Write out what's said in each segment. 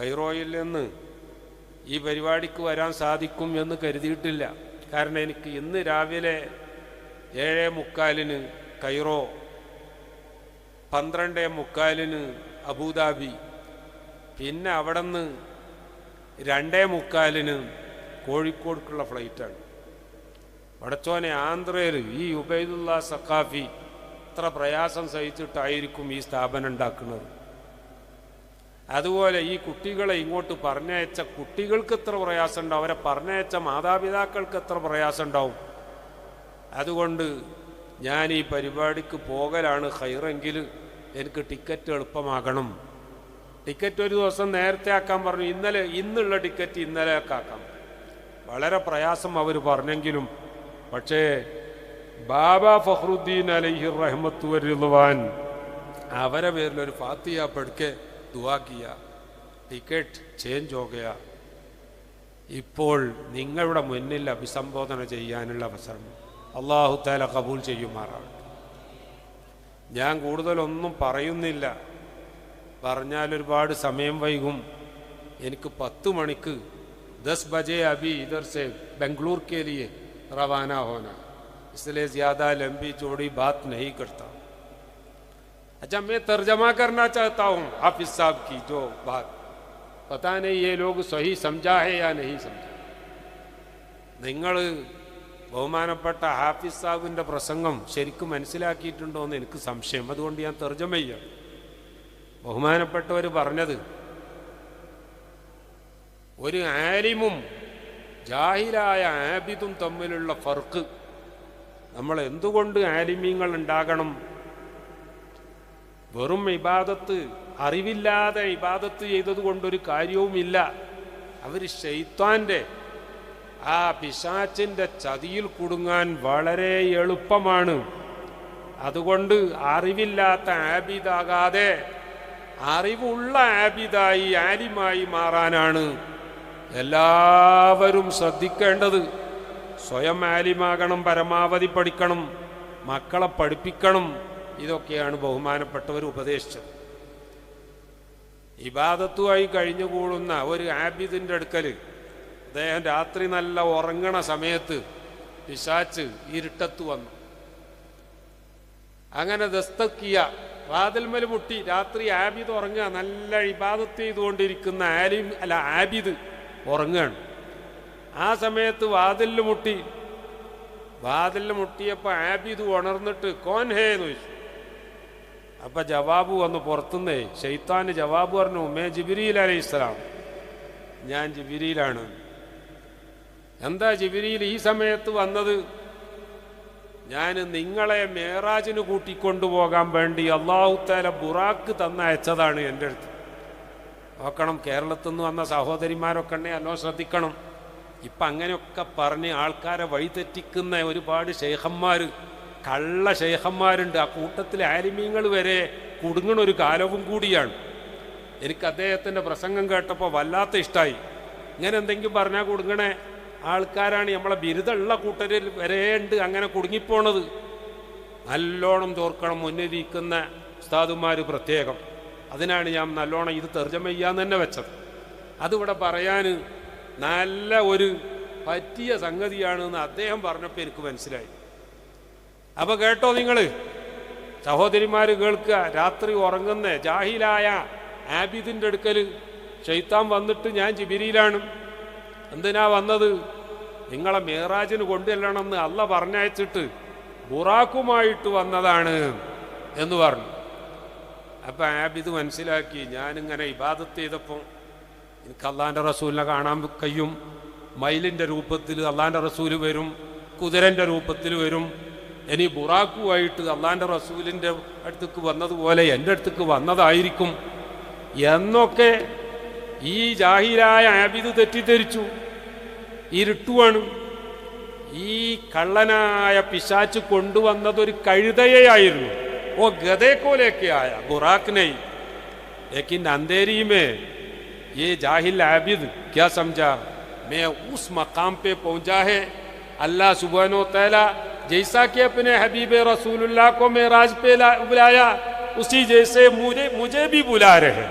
കൈറോയിൽ നിന്ന് ഈ പരിപാടിക്ക് വരാൻ സാധിക്കും എന്ന് കരുതിയിട്ടില്ല. കാരണം എനിക്ക് ഇന്ന് രാവിലെ ഏഴേ മുക്കാലിന് കൈറോ പന്ത്രണ്ടേ മുക്കാലിന് അബുദാബി പിന്നെ അവിടെ നിന്ന് രണ്ടേ മുക്കാലിന് കോഴിക്കോടുക്കുള്ള ഫ്ലൈറ്റാണ്. വടച്ചോനെ ആന്ധ്രയിൽ ഈ ഉബൈദുള്ള സഖാഫി എത്ര പ്രയാസം സഹിച്ചിട്ടായിരിക്കും ഈ സ്ഥാപനം ഉണ്ടാക്കുന്നത്. അതുപോലെ ഈ കുട്ടികളെ ഇങ്ങോട്ട് പറഞ്ഞയച്ച കുട്ടികൾക്ക് എത്ര പ്രയാസമുണ്ടാവും അവരെ പറഞ്ഞയച്ച മാതാപിതാക്കൾക്ക് എത്ര പ്രയാസമുണ്ടാവും. അതുകൊണ്ട് ഞാൻ ഈ പരിപാടിക്ക് പോകലാണ് ഹൈറെങ്കിൽ എനിക്ക് ടിക്കറ്റ് എളുപ്പമാകണം. ടിക്കറ്റ് ഒരു ദിവസം നേരത്തെ ആക്കാൻ പറഞ്ഞു ഇന്നലെ ഇന്നുള്ള ടിക്കറ്റ് ഇന്നലെ ആക്കാം വളരെ പ്രയാസം അവർ പറഞ്ഞെങ്കിലും പക്ഷേ ബാബ ഫഹ്റുദ്ദീൻ അലൈഹി റഹ്മത്ത് വരുവാൻ അവരെ പേരിൽ ഒരു ഫാത്തിയ പഠിക്കെ ദുവാ കിയ ടിക്കറ്റ് ചേഞ്ച് ഹോ ഗയ ഇപ്പോൾ നിങ്ങളുടെ മുന്നിൽ അഭിസംബോധന ചെയ്യാനുള്ള അവസരം അള്ളാഹു താല കബൂൽ ചെയ്യുമാറാവട്ടെ ഞാൻ കൂടുതലൊന്നും പറയുന്നില്ല പറഞ്ഞാൽ ഒരുപാട് സമയം വൈകും എനിക്ക് പത്ത് മണിക്ക് दस बजे अभी इधर से बेंगलुरु के लिए रवाना होना इसलिए ज़्यादा लंबी चौड़ी बात नहीं करता अच्छा मैं तर्जमा करना चाहता हूँ हाफिज साहब की जो बात पता नहीं ये लोग सही समझा है या नहीं समझा നിങ്ങൾ ബഹുമാനപ്പെട്ട ഹാഫിസ് സാഹിബിൻ്റെ പ്രസംഗം ശരിക്കും മനസ്സിലാക്കിയിട്ടുണ്ടോ എന്ന് എനിക്ക് സംശയം അതുകൊണ്ട് ഞാൻ തർജ്ജമ ചെയ്യാം ബഹുമാനപ്പെട്ടവർ പറഞ്ഞത് ഒരു ആലിമും ജാഹിലായ ആബിദും തമ്മിലുള്ള ഫർക്ക് നമ്മൾ എന്തുകൊണ്ട് ആലിമീങ്ങൾ ഉണ്ടാകണം വെറും ഇബാദത്ത് അറിവില്ലാതെ ഇബാദത്ത് ചെയ്തത് കൊണ്ടൊരു കാര്യവുമില്ല. അവർ ഷെയ്ത്താന്റെ ആ പിശാച്ചിന്റെ ചതിയിൽ കുടുങ്ങാൻ വളരെ എളുപ്പമാണ്. അതുകൊണ്ട് അറിവില്ലാത്ത ആബിദാകാതെ അറിവുള്ള ആബിദായി ആലിമായി മാറാനാണ് എല്ലാവരും ശ്രദ്ധിക്കേണ്ടത്. സ്വയം ആലിമാകണം പരമാവധി പഠിക്കണം മക്കളെ പഠിപ്പിക്കണം ഇതൊക്കെയാണ് ബഹുമാനപ്പെട്ടവർ ഉപദേശിച്ചത്. ഇബാദത്തുമായി കഴിഞ്ഞുകൂടുന്ന ഒരു ആബിദിന്റെ അടുക്കൽ അദ്ദേഹം രാത്രി നല്ല ഉറങ്ങണ സമയത്ത് പിശാച്ച് ഇരുട്ടത്ത് വന്നു. അങ്ങനെ ദസ്തക്കിയ വാതിൽമൽ മുട്ടി രാത്രി ആബിദ് ഉറങ്ങുക നല്ല ഇബാദത്ത് ചെയ്തുകൊണ്ടിരിക്കുന്ന ആലിം അല്ല ആബിദ് ഉറങ്ങുകയാണ്. ആ സമയത്ത് വാതിലിൽ മുട്ടി വാതിലിൽ മുട്ടിയപ്പോൾ ആബിദ് ഉണർന്നിട്ട് കോൻ ഹേ എന്ന് ചോദിച്ചു. അപ്പൊ ജവാബ് വന്ന് പുറത്തുനിന്നേ. ഷെയ്ത്താന് ജവാബ് പറഞ്ഞു മേ ജിബിരിയിൽ അലൈഹി ഇസ്ലാം ഞാൻ ജിബിരിയിലാണ് എന്താ ജിബിരിയിൽ ഈ സമയത്ത് വന്നത്? ഞാൻ നിങ്ങളെ മേറാജിന് കൂട്ടിക്കൊണ്ടുപോകാൻ വേണ്ടി അള്ളാഹുത്താല ബുറാക്ക് തന്നയച്ചതാണ് എന്റെ അടുത്ത്. നോക്കണം കേരളത്തിൽ നിന്ന് വന്ന സഹോദരിമാരൊക്കെ ഉണ്ടെ അല്ലോ ശ്രദ്ധിക്കണം. ഇപ്പം അങ്ങനെയൊക്കെ പറഞ്ഞ് ആൾക്കാരെ വഴിതെറ്റിക്കുന്ന ഒരുപാട് ശേഖന്മാർ കള്ള ശേഖന്മാരുണ്ട്. ആ കൂട്ടത്തിലെ ആലിമീങ്ങൾ വരെ കുടുങ്ങണ ഒരു കാലവും കൂടിയാണ്. എനിക്ക് അദ്ദേഹത്തിന്റെ പ്രസംഗം കേട്ടപ്പോൾ വല്ലാത്ത ഇഷ്ടമായി ഇങ്ങനെ എന്തെങ്കിലും പറഞ്ഞാൽ കുടുങ്ങണേ? ആൾക്കാരാണ് നമ്മളെ ബിരുദമുള്ള കൂട്ടരിൽ വരെ ഉണ്ട് അങ്ങനെ കുടുങ്ങിപ്പോണത്. നല്ലോണം തോർക്കണം മുന്നിരിക്കുന്ന ഉസ്താദുമാർ പ്രത്യേകം. അതിനാണ് ഞാൻ നല്ലോണം ഇത് തെർജമ ചെയ്യാന്ന് തന്നെ വെച്ചത്. അതിവിടെ പറയാൻ നല്ല ഒരു പറ്റിയ സംഗതിയാണെന്ന് അദ്ദേഹം പറഞ്ഞപ്പോൾ എനിക്ക് മനസ്സിലായി. അപ്പൊ കേട്ടോ നിങ്ങൾ സഹോദരിമാർ കേൾക്കുക. രാത്രി ഉറങ്ങുന്ന. ജാഹിലായ ആബിദിന്റെ അടുക്കൽ ഷെയ്ത്താൻ വന്നിട്ട് ഞാൻ ജിബിരിയിലാണ്. എന്തിനാ വന്നത്? നിങ്ങളെ മേറാജിന് കൊണ്ടുചെല്ലണമെന്ന് അല്ല പറഞ്ഞയച്ചിട്ട് ബുറാക്കുമായിട്ട് വന്നതാണ് എന്ന് പറഞ്ഞു. അപ്പം ആബിദ് മനസ്സിലാക്കി ഞാനിങ്ങനെ ഇബാദത്ത് ചെയ്തപ്പോൾ എനിക്ക് അള്ളാന്റെ റസൂലിനെ കാണാൻ കഴിയും. മയിലിന്റെ രൂപത്തിൽ അള്ളാന്റെ റസൂൽ വരും. കുതിരന്റെ രൂപത്തിൽ വരും. ഇനി ബുറാക്കുമായിട്ട് അള്ളാന്റെ റസൂലിന്റെ അടുത്തേക്ക് വന്നതുപോലെ എൻ്റെ അടുത്തേക്ക് വന്നതായിരിക്കും എന്നൊക്കെ ഈ ജാഹിരായ ആബിദ് തെറ്റിദ്ധരിച്ചു ഇരുട്ടുവാണ് ഈ കള്ളനായ പിശാച്ച് കൊണ്ടുവന്നതൊരു കഴുതയായിരുന്നു ഓ ഗതേക്കോലെയൊക്കെ ആയ ബുറാക്ക് नहीं लेकिन अंधेरी में ये जाहिल आबिद क्या समझा मैं उस मकाम पे पहुंचा है अल्लाह सुबहान तला जैसा कि अपने हबीब रसूलुल्लाह को मेराज पे ला- बुलाया उसी जैसे मुझे मुझे भी बुला रहे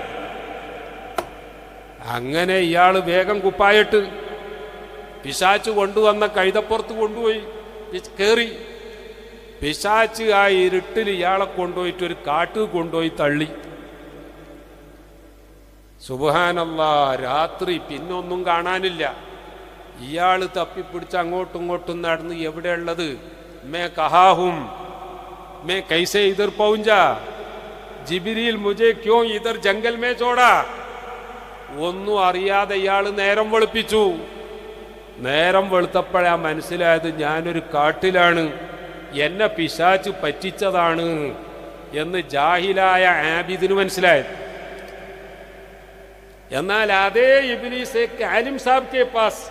അങ്ങനെ ഇയാൾ വേഗം കുപ്പായിട്ട് പിശാച്ച് കൊണ്ടുവന്ന കൈതപ്പുറത്ത് കൊണ്ടുപോയി പി- കേറി പിശാച്ച് ആ ഇരുട്ടിൽ ഇയാളെ കൊണ്ടുപോയിട്ട് ഒരു കാട്ട് കൊണ്ടുപോയി തള്ളി സുബാനല്ല രാത്രി പിന്നൊന്നും കാണാനില്ല ഇയാൾ തപ്പിപ്പിടിച്ച് അങ്ങോട്ടും ഇങ്ങോട്ടും നടന്ന് എവിടെയുള്ളത് മേ हूं मैं कैसे इधर पहुंचा? ജിബിരിയിൽ മുജെ ക്യോ ഇതർ ജംഗൽ മേ ചോടാ ഒന്നും അറിയാതെ ഇയാൾ നേരം വെളുപ്പിച്ചു. നേരം വെളുത്തപ്പോഴാ മനസ്സിലായത് ഞാനൊരു കാട്ടിലാണ്. എന്നെ പിശാച്ച് പറ്റിച്ചതാണ് എന്ന് ജാഹിലായ ആബിദിന് മനസ്സിലായത്. എന്നാൽ അതേ ഇബിലീസ് ആലിം സാബ് കെ പാസ്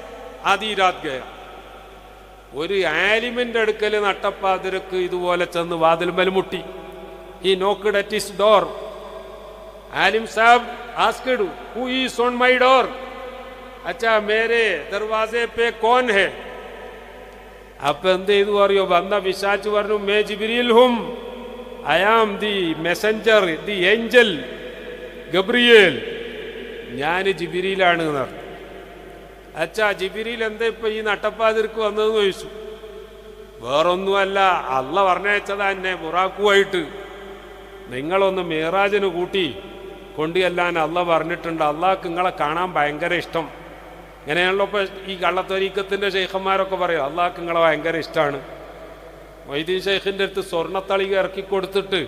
ആദി രാത് ഗയ ഒരു ആലിമിന്റെ അടുക്കൽ നട്ടപ്പാതിരക്ക് ഇതുപോലെ ചെന്ന് വാതിൽ മലമുട്ടി he knocked at his door Alim Sahab asked who is on my door അച്ഛാ മേരെ ദർവാസെ പേ കോൻ ഹെ? അപ്പൊ എന്ത് ചെയ്തു അറിയോ? വന്ന വിശാച്ച് പറഞ്ഞു മേ ജിബിരിൽ ഹും. I am the messenger the angel Gabriel ഞാൻ ജിബിരിയിലാണ് എന്ന് അച്ഛാ ജിബിരിയിൽ എന്താ ഇപ്പൊ ഈ നട്ടപ്പാതിർക്ക് വന്നതെന്ന് ചോദിച്ചു. വേറൊന്നുമല്ല അല്ല പറഞ്ഞയച്ചതാ എന്നെ ബുറാക്കുമായിട്ട് നിങ്ങളൊന്ന് മേറാജിന് കൂട്ടി കൊണ്ടുചെല്ലാൻ അല്ല പറഞ്ഞിട്ടുണ്ട്. അള്ളാഹ്ക്ക് നിങ്ങളെ കാണാൻ ഭയങ്കര ഇഷ്ടം. ഇങ്ങനെയാണല്ലോ ഇപ്പൊ ഈ കള്ളത്തൊരീക്കത്തിന്റെ ഷെയ്ഖന്മാരൊക്കെ പറയും അള്ളാഹ്ക്ക് നിങ്ങളെ ഭയങ്കര ഇഷ്ടമാണ്. വൈദ്യ ഷെയ്ഖിന്റെ അടുത്ത് സ്വർണത്തളിക ഇറക്കി കൊടുത്തിട്ട്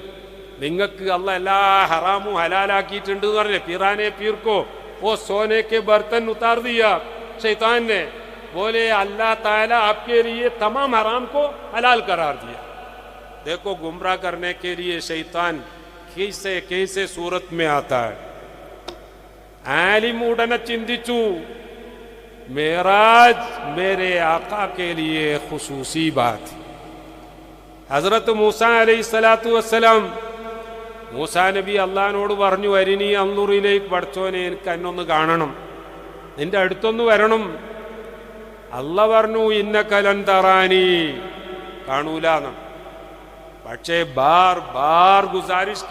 നിങ്ങൾക്ക് അല്ല എല്ലാ ഹറാമും ഹലാലാക്കിയിട്ടുണ്ട് എന്ന് പറഞ്ഞേ പിറാനെ പീർക്കോ? ഓ സോനെ ഭർത്തൻ ബർത്തൻ ഉത്താർദിയ شیطان نے بولے، اللہ تعالیٰ آپ کے لیے تمام حرام کو حلال قرار دیا۔ دیکھو، گمراہ کرنے کے لیے شیطان کیسے کیسے صورت میں آتا ہے۔ عالم اڑنا چندچو، معراج میرے آقا کے لیے خصوصی بات۔ حضرت موسیٰ علیہ السلاۃ وسلم മൂസാനബി അള്ളഹാനോട് പറഞ്ഞു വരിനി അന്നുറിലേക്ക് പഠിച്ചോനെ എനിക്ക് എന്നൊന്ന് കാണണം നിന്റെ അടുത്തൊന്ന് വരണം. അല്ല പറഞ്ഞു ഇന്ന കലൻ തറാനി. കാണൂല പക്ഷേ ബാർ ബാർ ഗുസാരിഷ്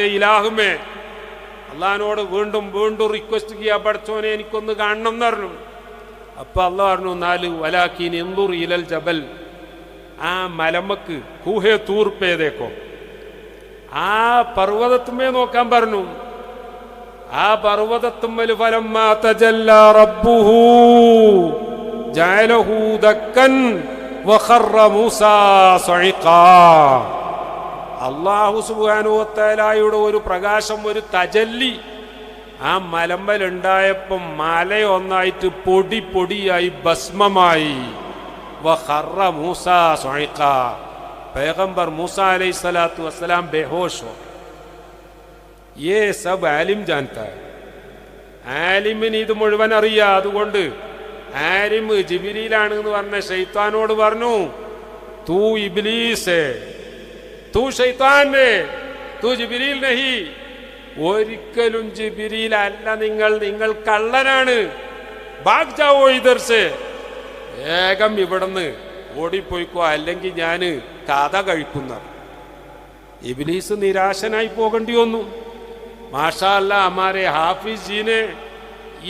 ഇലാഹുമേ. അള്ളഹാനോട് വീണ്ടും വീണ്ടും റിക്വസ്റ്റ് ചെയ്യാ പഠിച്ചോനെ എനിക്കൊന്ന് കാണണം എന്ന് പറഞ്ഞു. അപ്പൊ അല്ല പറഞ്ഞു നാല് വലാക്കീൻ എന്തുർ ഇലൽ ജബൽ. ആ മലമക്ക് കൂഹെ തൂർപ്പേതേക്കോ. ആ പർവതത്തുമേ നോക്കാൻ പറഞ്ഞു. ആ പർവതത്തുമ്മൽ അള്ളാഹു സുബാനുവത്തലായുടെ ഒരു പ്രകാശം ഒരു തജല്ലി. ആ മലമ്പലുണ്ടായപ്പം മലയൊന്നായിട്ട് പൊടി പൊടിയായി ഭസ്മമായി. മൂസ പേഗംബർ മൂസ അലൈഹി സ്വലാത്തു വസ്സലാം ബെഹോഷോ. ഏ സബ് ആലിം ജാൻത ആലിമിന് ഇത് മുഴുവൻ അറിയാം അതുകൊണ്ട് ആലിം ജിബിലിയിലാണ് എന്ന് പറഞ്ഞ ഷെയ്ത്താനോട് പറഞ്ഞു തൂ ഇബിലീസേ തൂ ഷെയ്ത്താനേ തൂ ജിബിലിയിൽ നഹി. ഒരിക്കലും ജിബിരിയിൽ അല്ല നിങ്ങൾ നിങ്ങൾ കള്ളനാണ്. വേഗം ഇവിടുന്ന് ഓടിപ്പോയിക്കോ അല്ലെങ്കിൽ ഞാൻ കഥ കഴിക്കുന്ന. ഇബിലീസ് നിരാശനായി പോകേണ്ടി വന്നു. മാഷാ अल्लाह हमारे हाफिज जी ने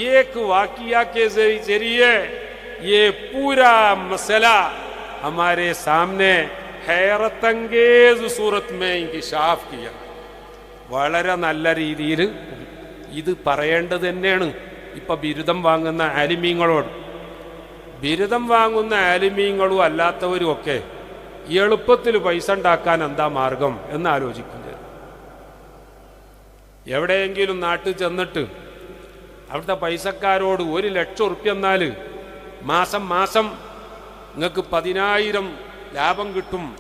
एक वाकिया के जरि- जरिए ये पूरा मसला हमारे सामने हैरतंगेज सूरत में इंकिशाफ किया വളരെ നല്ല രീതിയിൽ ഇത് പറയേണ്ടത് തന്നെയാണ് ഇപ്പൊ ബിരുദം വാങ്ങുന്ന ആലിമീങ്ങളോട് ബിരുദം വാങ്ങുന്ന ആലിമീങ്ങളും അല്ലാത്തവരും ഒക്കെ എളുപ്പത്തിൽ പൈസ ഉണ്ടാക്കാൻ എന്താ മാർഗം എന്ന് ആലോചിക്കുന്നത് എവിടെയെങ്കിലും നാട്ടിൽ ചെന്നിട്ട് അവിടുത്തെ പൈസക്കാരോട് ഒരു ലക്ഷം ഉറുപ്പ്യ എന്നാൽ മാസം മാസം നിങ്ങൾക്ക് പതിനായിരം ലാഭം കിട്ടും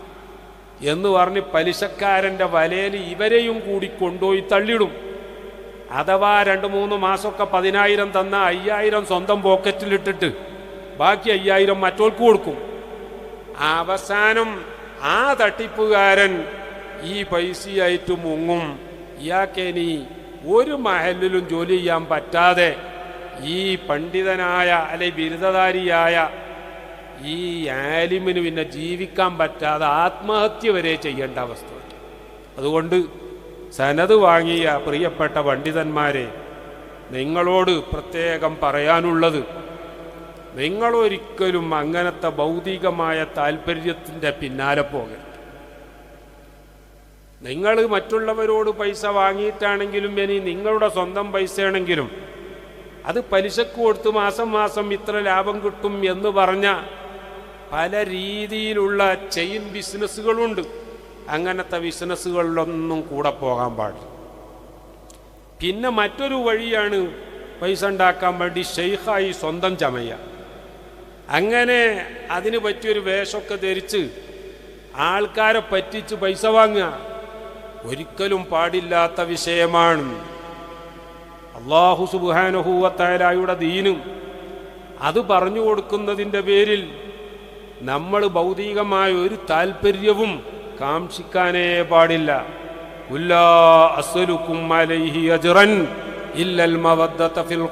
എന്ന് പറഞ്ഞ് പലിശക്കാരന്റെ വലയിൽ ഇവരെയും കൂടി കൊണ്ടുപോയി തള്ളിയിടും. അഥവാ രണ്ട് മൂന്ന് മാസമൊക്കെ പതിനായിരം തന്ന അയ്യായിരം സ്വന്തം പോക്കറ്റിലിട്ടിട്ട് ബാക്കി അയ്യായിരം മറ്റോൾക്ക് കൊടുക്കും. അവസാനം ആ തട്ടിപ്പുകാരൻ ഈ പൈസയായിട്ട് മുങ്ങും. ഇയാൾക്കിനി ഒരു മഹലിലും ജോലി ചെയ്യാൻ പറ്റാതെ ഈ പണ്ഡിതനായ അല്ലെ ബിരുദധാരിയായ ഈ ആലിമിന് പിന്നെ ജീവിക്കാൻ പറ്റാതെ ആത്മഹത്യ വരെ ചെയ്യേണ്ട അവസ്ഥ. അതുകൊണ്ട് സനത് വാങ്ങിയ പ്രിയപ്പെട്ട പണ്ഡിതന്മാരെ നിങ്ങളോട് പ്രത്യേകം പറയാനുള്ളത് നിങ്ങളൊരിക്കലും അങ്ങനത്തെ ഭൗതികമായ താല്പര്യത്തിന്റെ പിന്നാലെ പോകരുത്. നിങ്ങൾ മറ്റുള്ളവരോട് പൈസ വാങ്ങിയിട്ടാണെങ്കിലും ഇനി നിങ്ങളുടെ സ്വന്തം പൈസയാണെങ്കിലും അത് പലിശക്ക് കൊടുത്ത് മാസം മാസം ഇത്ര ലാഭം കിട്ടും എന്ന് പറഞ്ഞ പല രീതിയിലുള്ള ചെയിൻ ബിസിനസ്സുകളുണ്ട്. അങ്ങനത്തെ ബിസിനസ്സുകളിലൊന്നും കൂടെ പോകാൻ പാടില്ല. പിന്നെ മറ്റൊരു വഴിയാണ് പൈസ ഉണ്ടാക്കാൻ വേണ്ടി ഷെയ്ഖായി സ്വന്തം ചമയ അങ്ങനെ അതിന് പറ്റിയൊരു വേഷമൊക്കെ ധരിച്ച് ആൾക്കാരെ പറ്റിച്ച് പൈസ വാങ്ങുക. ഒരിക്കലും പാടില്ലാത്ത വിഷയമാണ്. അള്ളാഹു സുബുഹാനഹൂവത്തായാലായുടെ ദീനും അത് പറഞ്ഞു കൊടുക്കുന്നതിന്റെ പേരിൽ നമ്മൾ ഭൗതികമായ ഒരു താല്പര്യവും കാക്ഷിക്കാനേ പാടില്ല. ഉല്ലാ അലൈഹി ഇല്ലൽ ഫിൽ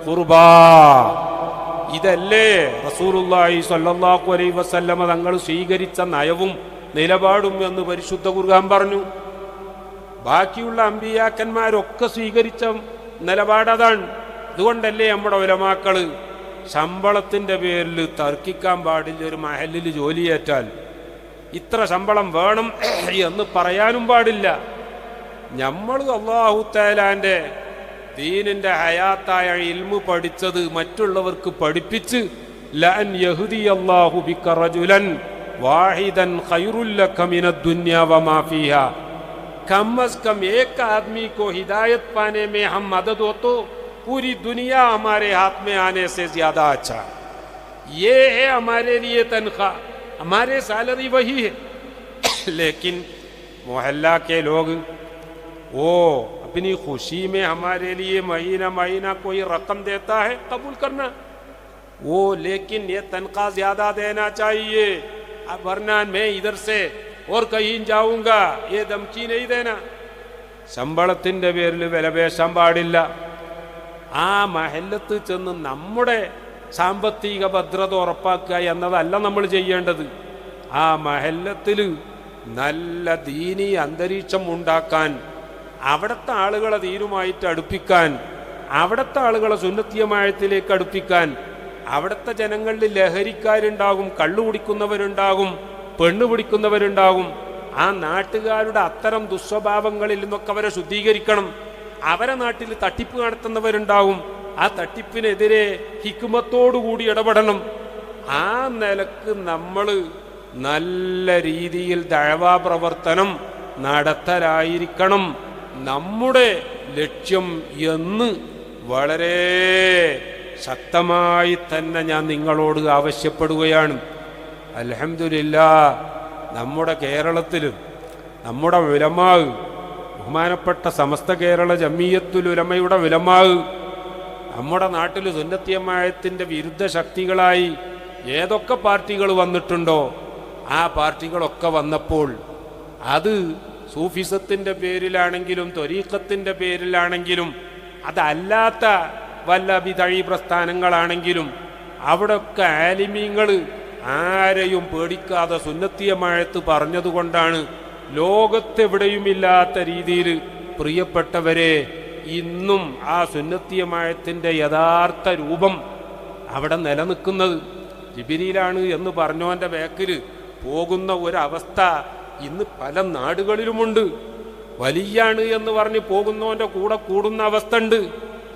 ഇതല്ലേ റസൂലുള്ളാഹി സ്വല്ലല്ലാഹു അലൈഹി തങ്ങൾ സ്വീകരിച്ച നയവും നിലപാടും എന്ന് പരിശുദ്ധ ഖുർആൻ പറഞ്ഞു. ബാക്കിയുള്ള അമ്പിയാക്കന്മാരൊക്കെ സ്വീകരിച്ച നിലപാടതാണ് അതുകൊണ്ടല്ലേ നമ്മുടെ ഉലമാക്കൾ ശമ്പളത്തിന്റെ പേരിൽ തർക്കിക്കാൻ പാടില്ല ഒരു മഹലിൽ ജോലിയേറ്റാൽ ഇത്ര ശമ്പളം വേണം എന്ന് പറയാനും പാടില്ല. നമ്മൾ അള്ളാഹുത്തേലാന്റെ ദീനിന്റെ ഹയാത്തായ ഇൽമു പഠിച്ചത് മറ്റുള്ളവർക്ക് പഠിപ്പിച്ച് ലഅൻ യഹുദി അല്ലാഹു ബിക്കറജുലൻ റജുലൻ വാഹിദൻ ഖൈറുൽ ലക മിനദ് ദുനിയ വമാ ഫീഹാ. کم از کم ایک آدمی کو ہدایت پانے میں ہم مدد ہو تو پوری دنیا ہمارے ہاتھ میں آنے سے زیادہ اچھا۔ یہ ہے ہمارے لیے تنخواہ۔ ہمارے سیلری وہی ہے۔ لیکن محلہ کے لوگ، وہ اپنی خوشی میں ہمارے لیے مہینہ مہینہ کوئی رقم دیتا ہے، قبول کرنا۔ وہ لیکن یہ تنخواہ زیادہ دینا چاہیے۔ ورنہ میں ادھر سے ഓർ കയ്യും ചാവുങ്ക ഏ ധംക്കി നെയ്തേന ശമ്പളത്തിന്റെ പേരിൽ വിലപേശാൻ പാടില്ല. ആ മഹലത്ത് ചെന്ന് നമ്മുടെ സാമ്പത്തിക ഭദ്രത ഉറപ്പാക്കുക എന്നതല്ല നമ്മൾ ചെയ്യേണ്ടത്. ആ മഹല്ലത്തിൽ നല്ല ദീനി അന്തരീക്ഷം ഉണ്ടാക്കാൻ അവിടുത്തെ ആളുകളെ തീരുമായിട്ട് അടുപ്പിക്കാൻ അവിടുത്തെ ആളുകളെ സുന്നത്തിയമായത്തിലേക്ക് അടുപ്പിക്കാൻ അവിടുത്തെ ജനങ്ങളിൽ ലഹരിക്കാരുണ്ടാകും കള്ളു കുടിക്കുന്നവരുണ്ടാകും പെണ്ണു പിടിക്കുന്നവരുണ്ടാകും. ആ നാട്ടുകാരുടെ അത്തരം ദുസ്വഭാവങ്ങളിൽ നിന്നൊക്കെ അവരെ ശുദ്ധീകരിക്കണം. അവരെ നാട്ടിൽ തട്ടിപ്പ് നടത്തുന്നവരുണ്ടാവും ആ തട്ടിപ്പിനെതിരെ ഹിക്കുമത്തോടുകൂടി ഇടപെടണം. ആ നിലയ്ക്ക് നമ്മൾ നല്ല രീതിയിൽ ദഴവാ പ്രവർത്തനം നടത്തലായിരിക്കണം. നമ്മുടെ ലക്ഷ്യം എന്ന് വളരെ ശക്തമായി തന്നെ ഞാൻ നിങ്ങളോട് ആവശ്യപ്പെടുകയാണ്. അലഹമില്ല നമ്മുടെ കേരളത്തിലും നമ്മുടെ വിലമാവ് ബഹുമാനപ്പെട്ട സമസ്ത കേരള ജമീയത്തുൽ ഉലമയുടെ വിലമാവ് നമ്മുടെ നാട്ടിൽ സുന്നത്തിയമായത്തിന്റെ വിരുദ്ധ ശക്തികളായി ഏതൊക്കെ പാർട്ടികൾ വന്നിട്ടുണ്ടോ ആ പാർട്ടികളൊക്കെ വന്നപ്പോൾ അത് സൂഫിസത്തിന്റെ പേരിലാണെങ്കിലും ത്വരീക്കത്തിന്റെ പേരിലാണെങ്കിലും അതല്ലാത്ത വല്ല വിതഴി പ്രസ്ഥാനങ്ങളാണെങ്കിലും അവിടെയൊക്കെ ആലിമീങ്ങൾ ആരെയും പേടിക്കാതെ സുന്നത്തിയമായത്ത് പറഞ്ഞതുകൊണ്ടാണ് ലോകത്തെവിടെയുമില്ലാത്ത രീതിയിൽ പ്രിയപ്പെട്ടവരെ ഇന്നും ആ സുന്നത്തിയ മഴത്തിന്റെ യഥാർത്ഥ രൂപം അവിടെ നിലനിൽക്കുന്നത്. ജിബിരിയിലാണ് എന്ന് പറഞ്ഞോന്റെ ബാക്കിൽ പോകുന്ന ഒരവസ്ഥ ഇന്ന് പല നാടുകളിലുമുണ്ട്. വലിയാണ് എന്ന് പറഞ്ഞ് പോകുന്നവന്റെ കൂടെ കൂടുന്ന അവസ്ഥ ഉണ്ട്.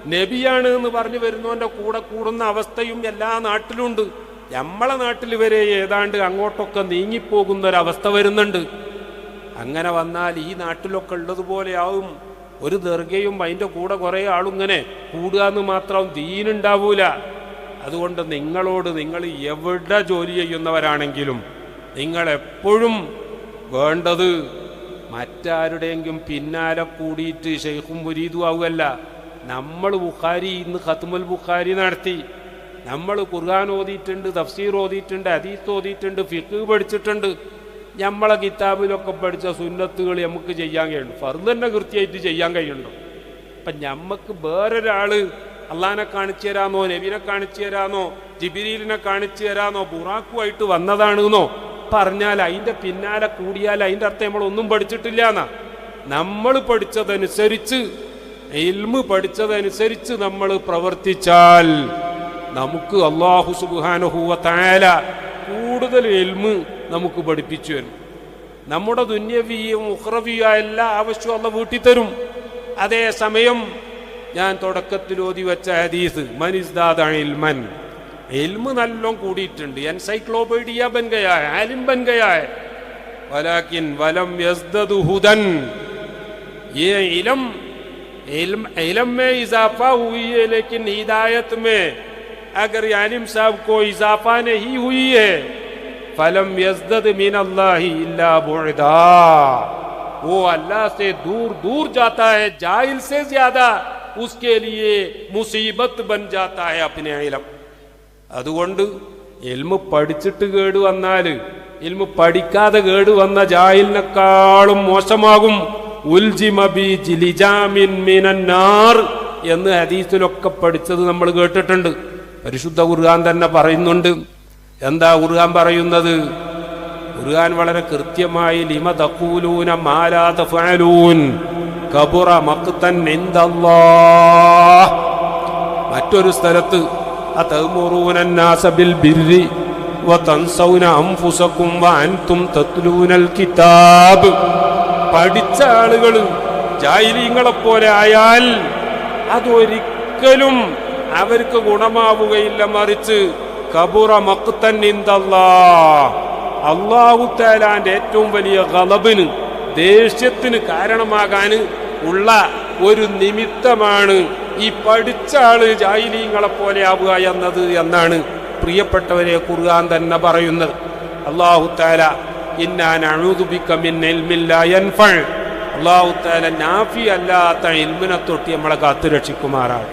നബിയാണ് എന്ന് പറഞ്ഞു വരുന്നവന്റെ കൂടെ കൂടുന്ന അവസ്ഥയും എല്ലാ നാട്ടിലുണ്ട്. നമ്മളെ നാട്ടിൽ വരെ ഏതാണ്ട് അങ്ങോട്ടൊക്കെ നീങ്ങിപ്പോകുന്ന ഒരവസ്ഥ വരുന്നുണ്ട്. അങ്ങനെ വന്നാൽ ഈ നാട്ടിലൊക്കെ ഉള്ളതുപോലെയാവും ഒരു ദീർഘയും അതിന്റെ കൂടെ കുറേ ആളിങ്ങനെ കൂടുക എന്ന് മാത്രം ദീനുണ്ടാവൂല. അതുകൊണ്ട് നിങ്ങളോട് നിങ്ങൾ എവിടെ ജോലി ചെയ്യുന്നവരാണെങ്കിലും നിങ്ങൾ എപ്പോഴും വേണ്ടത് മറ്റാരുടെയെങ്കിലും പിന്നാലെ കൂടിയിട്ട് ഷെയ്ഖും മുരീദും ആവുകയല്ല. നമ്മൾ ബുഖാരി ഇന്ന് ഖത്മുൽ ബുഖാരി നടത്തി. നമ്മൾ ഖുർആൻ ഓതിയിട്ടുണ്ട് തഫ്സീർ ഓതിയിട്ടുണ്ട് അതീത്ത് ഓതിയിട്ടുണ്ട് ഫിഖ് പഠിച്ചിട്ടുണ്ട്. നമ്മളെ കിതാബിലൊക്കെ പഠിച്ച സുന്നത്തുകൾ നമുക്ക് ചെയ്യാൻ കഴിയുള്ളൂ. ഫർദ് തന്നെ കൃത്യമായിട്ട് ചെയ്യാൻ കഴിയുള്ളൂ. അപ്പം ഞമ്മക്ക് വേറൊരാൾ അള്ളഹാനെ കാണിച്ചു തരാന്നോ നബീനെ കാണിച്ചു തരാന്നോ ജിബിരീലിനെ കാണിച്ചു തരാന്നോ ബുറാക്കുമായിട്ട് വന്നതാണെന്നോ പറഞ്ഞാൽ അതിന്റെ പിന്നാലെ കൂടിയാൽ അതിന്റെ അർത്ഥം നമ്മൾ ഒന്നും പഠിച്ചിട്ടില്ല എന്നാ നമ്മൾ പഠിച്ചതനുസരിച്ച് എൽമ് പഠിച്ചതനുസരിച്ച് നമ്മൾ പ്രവർത്തിച്ചാൽ നമുക്ക് അള്ളാഹു സുബാനുഹൂവ കൂടുതൽ എൽമ് നമുക്ക് പഠിപ്പിച്ചു തരും. നമ്മുടെ ദുന്യവിയും ഉഹ്റവിയായ എല്ലാ ആവശ്യവും അള്ള വീട്ടി തരും അതേ സമയം ഞാൻ തുടക്കത്തിൽ ഓതി വെച്ച ഹദീസ് മനിസ്ദാദൽമൻ എൽമ് നല്ലോം കൂടിയിട്ടുണ്ട്. എൻസൈക്ലോപീഡിയ ബൻകയായ ആലിം ബൻകയായ വലാക്കിൻ വലം യസ്ദുഹുദൻ ഈ ഇലം ഇലം ഇലം മേ ഇസാഫ ഹുയി ലേക്കിൻ ഹിദായത്ത് മേ अगर आलिम साहब को इजाफा नहीं हुई है फलम यजदद मिन अल्लाह इल्ला बुअदा वो अल्लाह से दूर दूर जाता है जाहिल से ज्यादा उसके लिए मुसीबत बन जाता है अपने इलम അതുകൊണ്ട് എൽമ് പഠിച്ചിട്ട് കേട് വന്നാൽ എൽമ് പഠിക്കാതെ കേട് വന്ന ജാഹിലിനെക്കാളും മോശമാകും ഉൽജിമ ബി ജിലിജാമിൻ മിനന്നാർ എന്ന് ഹദീസിലൊക്കെ പഠിച്ചത് നമ്മൾ കേട്ടിട്ടുണ്ട് പരിശുദ്ധ ഖുർആൻ തന്നെ പറയുന്നുണ്ട് എന്താ ഖുർആൻ പറയുന്നത് ഖുർആൻ വളരെ കൃത്യമായി ലിമ തഖൂലൂന മാലാ തഫഅലൂൻ കബുറ മഖ്തൻ ഇൻദല്ലാഹ് മറ്റൊരു സ്ഥലത്ത് أتأمرون الناس بالبر وتنسون أنفسكم وأنتم تتلون الكتاب പഠിച്ച ആളുകൾ ജായിലിങ്ങളെ പോലെ ആയാൽ അതൊരിക്കലും അവർക്ക് ഗുണമാവുകയില്ല മറിച്ച് കബുറ മക്തൻ ഏറ്റവും വലിയ ഗലബിന് ദേഷ്യത്തിന് കാരണമാകാൻ ഉള്ള ഒരു നിമിത്തമാണ് ഈ പഠിച്ച ആൾ ജായിലീങ്ങളെ പോലെ ആവുക എന്നത് എന്നാണ് പ്രിയപ്പെട്ടവരെ കുറുകാൻ തന്നെ പറയുന്നത്. അള്ളാഹു താല അള്ളാഹു താല നാഫി അല്ലാത്ത ഇൽമിനെ തൊട്ടി നമ്മളെ കാത്തു രക്ഷിക്കുമാറാണ്